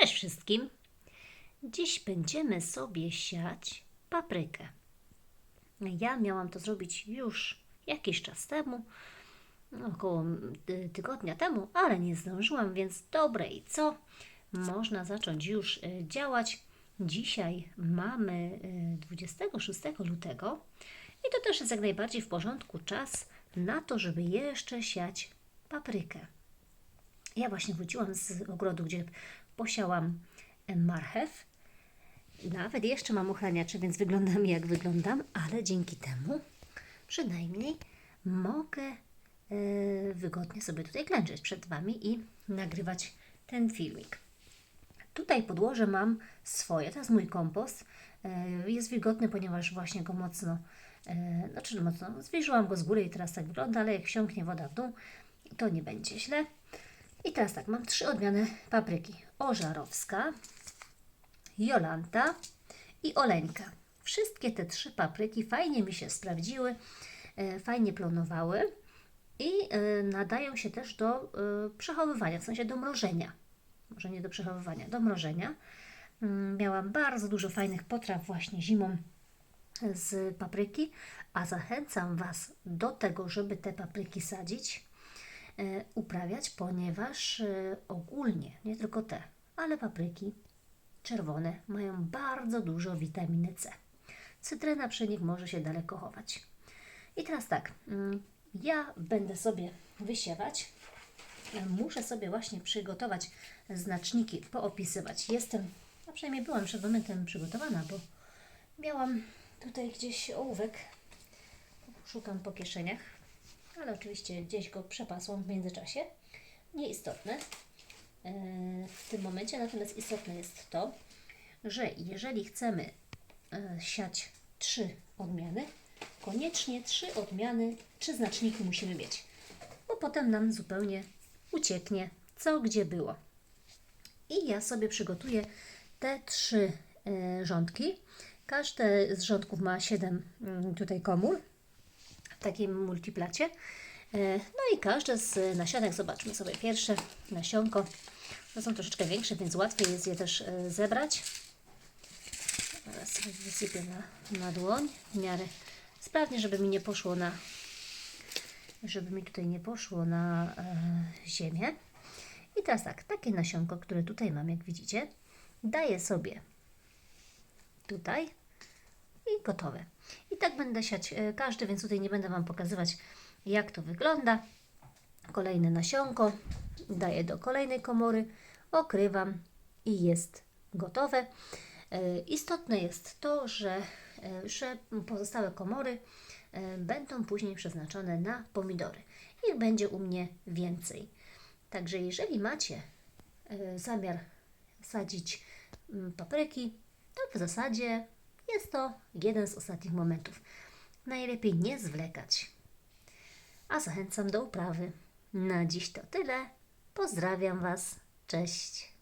Cześć wszystkim! Dziś będziemy sobie siać paprykę. Ja miałam to zrobić już jakiś czas temu, około y, tygodnia temu, ale nie zdążyłam, więc dobre i co? Można zacząć już y, działać. Dzisiaj mamy y, 26 lutego i to też jest jak najbardziej w porządku czas na to, żeby jeszcze siać paprykę. Ja właśnie wróciłam z ogrodu, gdzie posiałam marchew. Nawet jeszcze mam ochraniacze, więc wyglądam jak wyglądam, ale dzięki temu przynajmniej mogę e, wygodnie sobie tutaj klęczeć przed Wami i nagrywać ten filmik. Tutaj podłoże mam swoje, to jest mój kompost. E, Jest wilgotny, ponieważ właśnie go mocno, e, znaczy mocno, zwilżyłam go z góry i teraz tak wygląda, ale jak wsiąknie woda w dół, to nie będzie źle. I teraz tak, mam trzy odmiany papryki. Ożarowska, Jolanta i Oleńka. Wszystkie te trzy papryki fajnie mi się sprawdziły, e, fajnie plonowały i e, nadają się też do e, przechowywania, w sensie do mrożenia. Może nie do przechowywania, do mrożenia. Mm, Miałam bardzo dużo fajnych potraw właśnie zimą z papryki, a zachęcam Was do tego, żeby te papryki sadzić, uprawiać, ponieważ e, ogólnie, nie tylko te, ale papryki czerwone mają bardzo dużo witaminy C. Cytryna przy nich może się daleko chować. I teraz tak, mm, ja będę sobie wysiewać. E, Muszę sobie właśnie przygotować znaczniki, poopisywać. Jestem, a przynajmniej byłam przed momentem przygotowana, bo miałam tutaj gdzieś ołówek. Szukam po kieszeniach, ale oczywiście gdzieś go przepasłam w międzyczasie. Nieistotne e, w tym momencie, natomiast istotne jest to, że jeżeli chcemy e, siać trzy odmiany, koniecznie trzy odmiany, trzy znaczniki musimy mieć, bo potem nam zupełnie ucieknie, co gdzie było. I ja sobie przygotuję te trzy e, rządki. Każde z rządków ma 7 tutaj komór takim multiplacie. E, No i każde z nasionek, zobaczmy sobie pierwsze nasionko. To są troszeczkę większe, więc łatwiej jest je też e, zebrać. Teraz sobie wysypię na, na dłoń w miarę sprawnie, żeby mi nie poszło na żeby mi tutaj nie poszło na e, ziemię. I teraz tak, takie nasionko, które tutaj mam, jak widzicie, daję sobie tutaj i gotowe. I tak będę siać e, każdy, więc tutaj nie będę Wam pokazywać, jak to wygląda. Kolejne nasionko daję do kolejnej komory, okrywam i jest gotowe. E, Istotne jest to, że, e, że pozostałe komory będą później przeznaczone na pomidory. Ich będzie u mnie więcej. Także jeżeli macie zamiar sadzić mm, papryki, to w zasadzie jest to jeden z ostatnich momentów. Najlepiej nie zwlekać. A zachęcam do uprawy. Na dziś to tyle. Pozdrawiam Was. Cześć.